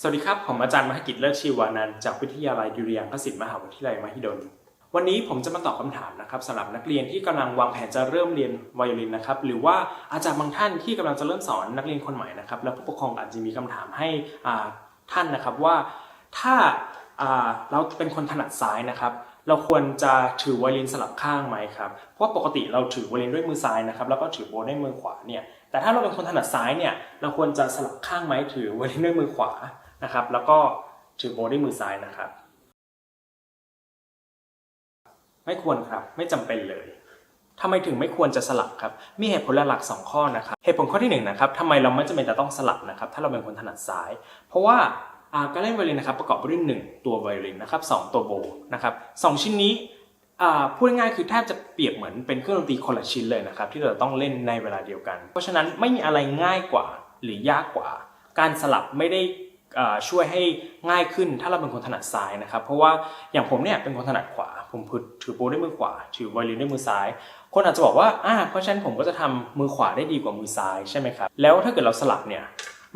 สวัสดีครับ ผมอาจารย์มหกิจเลิศชีวานันจากวิทยาลัยดุริยางคศิลป์มหาวิทยาลัยมหิดล วันนี้ผมจะมาตอบคำถามนะครับสำหรับนักเรียนที่กำลังวางแผนจะเริ่มเรียนไวโอลินนะครับหรือว่าอาจารย์บางท่านที่กำลังจะเริ่มสอนนักเรียนคนใหม่นะครับแล้วผู้ปกครองอาจจะมีคำถามให้ท่านนะครับว่าถ้าเราเป็นคนถนัดซ้ายนะครับเราควรจะถือไวโอลินสลับข้างไหมครับ เพราะว่าปกติเราถือไวโอลินด้วยมือซ้ายนะครับ แล้วก็ถือโบด้วยมือขวาเนี่ย แต่ถ้าเราเป็นคนถนัดซ้ายเนี่ย เราควรจะสลับข้างไหมถือไวโอลินด้วยมือขวา นะครับ แล้วก็ถือโบว์ด้วยมือซ้ายนะครับ ไม่ควรครับ ไม่จำเป็นเลยทำไมถึงไม่ควรจะสลับครับ มีเหตุผลหลักๆสองข้อนะครับ เหตุผลข้อที่หนึ่งนะครับทำไมเราไม่จำเป็นจะต้องสลับนะครับ ถ้าเราเป็นคนถนัดซ้าย เพราะว่าการเล่นไวโอลินนะครับประกอบไปด้วยหนึ่งตัวไวโอลินนะครับสองตัวโบนะครับสองชิ้นนี้พูดง่ายคือแทบจะเปรียบเหมือนเป็นเครื่องดนตรีคนละชิ้นเลยนะครับที่เราต้องเล่นในเวลาเดียวกัน เพราะฉะนั้นไม่มีอะไรง่ายกว่าหรือยากกว่า การสลับไม่ได้ ช่วยให้ง่ายขึ้นถ้าเราเป็นคนถนัดซ้ายนะครับ เพราะว่าอย่างผมเนี่ยเป็นคนถนัดขวา ผมถือโบด้วยมือขวา ถือไวโอลินด้วยมือซ้าย คนอาจจะบอกว่าอ่าเพราะฉะนั้นผมก็จะทำมือขวาได้ดีกว่ามือซ้ายใช่ไหมครับแล้วถ้าเกิดเราสลับเนี่ย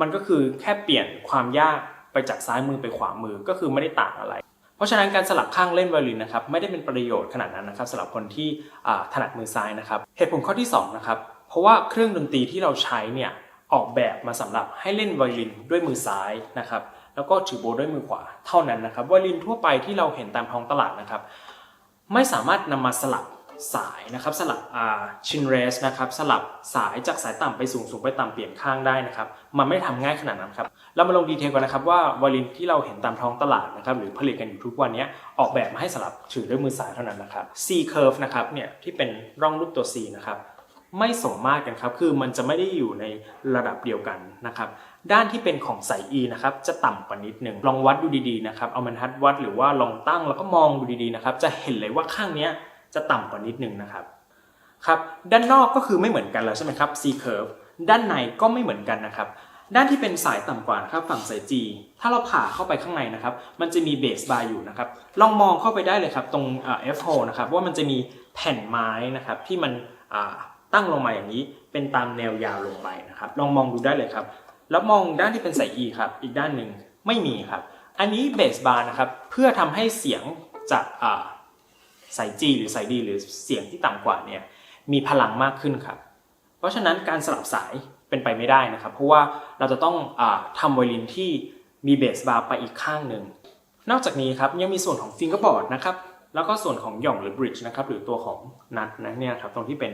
มันก็คือแค่เปลี่ยนความยากไปจากซ้ายมือไปขวามือก็คือไม่ได้ต่างอะไร เพราะฉะนั้นการสลับข้างเล่นไวโอลินนะครับไม่ได้เป็นประโยชน์ขนาดนั้นนะครับสำหรับคนที่ถนัดมือซ้ายนะครับเหตุผลข้อที่สองนะครับเพราะว่าเครื่องดนตรีที่เราใช้เนี่ย ออกแบบมาสำหรับให้เล่นไวโอลินด้วยมือซ้ายนะครับแล้วก็ถือโบด้วยมือขวาเท่านั้นนะครับไวโอลินทั่วไปที่เราเห็นตามท้องตลาดนะครับ ไม่สามารถนำมาสลับสายนะครับสลับอ่าชินเรสนะครับสลับสายจากสายต่ำไปสูงสูงไปต่ำเปลี่ยนข้างได้นะครับมันไม่ได้ทำง่ายขนาดนั้นครับเรามาลงดีเทลกันนะครับว่าไวโอลินที่เราเห็นตามท้องตลาดนะครับหรือผลิตกันอยู่ทุกวันนี้ออกแบบมาให้สลับถือด้วยมือซ้ายเท่านั้นนะครับ C curve นะครับเนี่ยที่เป็นร่องรูปตัว C นะครับ ไม่สมมาตรกันครับ คือมันจะไม่ได้อยู่ในระดับเดียวกันนะครับ ด้านที่เป็นของสาย E นะครับ จะต่ำกว่านิดหนึ่ง ลองวัดดูดีๆนะครับ เอาบรรทัดวัดหรือว่าลองตั้งแล้วก็มองดูดีๆนะครับ จะเห็นเลยว่าข้างนี้จะต่ำกว่านิดหนึ่งนะครับ ครับ ด้านนอกก็คือไม่เหมือนกันแล้วใช่ไหมครับ C curve ด้านในก็ไม่เหมือนกันนะครับ ด้านที่เป็นสายต่ำกว่านะครับฝั่งสาย G ถ้าเราผ่าเข้าไปข้างในนะครับ มันจะมีเบสบาร์อยู่นะครับ ลองมองเข้าไปได้เลยครับตรง F hole นะครับว่ามันจะมีแผ่นไม้นะครับที่มันอ่า ตั้งลงมาอย่างนี้ เป็นตามแนวยาวลงไปนะครับ ลองมองดูได้เลยครับ แล้วมองด้านที่เป็นสาย E ครับ อีกด้านหนึ่งไม่มีครับ อันนี้เบสบาร์นะครับ เพื่อทำให้เสียงจากสาย G หรือสาย D หรือเสียงที่ต่ำกว่าเนี่ยมีพลังมากขึ้นครับ เพราะฉะนั้นการสลับสายเป็นไปไม่ได้นะครับ เพราะว่าเราจะต้องอทำไวลินที่มีเบสบาร์ไปอีกข้างหนึ่ง นอกจากนี้ครับยังมีส่วนของฟิงเกอร์บอร์ดนะครับ แล้วก็ส่วนของหย่องหรือบริดจ์นะครับหรือตัวของนัทนะเนี่ยครับตรงที่เป็น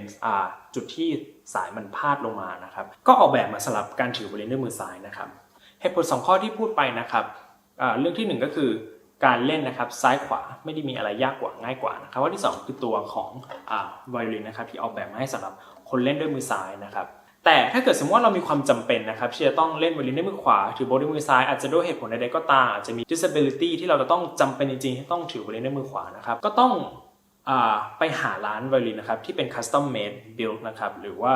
จุดที่สายมันพาดลงมานะครับก็ออกแบบมาสำหรับการถือไวโอลินด้วยมือซ้ายนะครับเหตุผลสองข้อที่พูดไปนะครับเรื่องที่หนึ่งก็คือการเล่นนะครับซ้ายขวาไม่ได้มีอะไรยากกว่าง่ายกว่านะครับว่าที่สองคือตัวของไวโอลินนะครับที่ออกแบบมาให้สำหรับคนเล่นด้วยมือซ้ายนะครับ แต่ถ้าเกิดสมมติว่าเรามีความจำเป็นนะครับที่จะต้องเล่นไวโอลินด้วยมือขวา ถือโบว์ด้วยมือซ้ายอาจจะด้วยเหตุผลใดๆก็ตามอาจจะมี disability ที่เราจะต้องจำเป็นจริงๆที่ต้องถือไวโอลินด้วยมือขวานะครับก็ต้องอไปหาร้านไวโอลินนะครับที่เป็น custom made build นะครับหรือว่า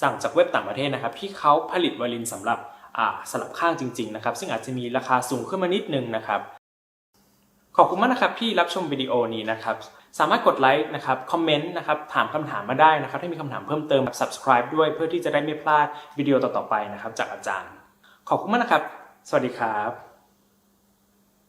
สั่งจากเว็บต่างประเทศนะครับที่เขาผลิตไวโอลินสำหรับสลับข้างจริงๆนะครับซึ่งอาจจะมีราคาสูงขึ้นมานิดนึงนะครับขอบคุณมากนะครับที่รับชมวิดีโอนี้นะครับ สามารถกดไลค์นะครับคอมเมนต์นะครับถามคำถามมาได้นะครับถ้ามีคำถามเพิ่มเติม subscribe ด้วยเพื่อที่จะได้ไม่พลาดวิดีโอต่อๆไปนะครับจากอาจารย์ ขอบคุณมากนะครับ สวัสดีครับ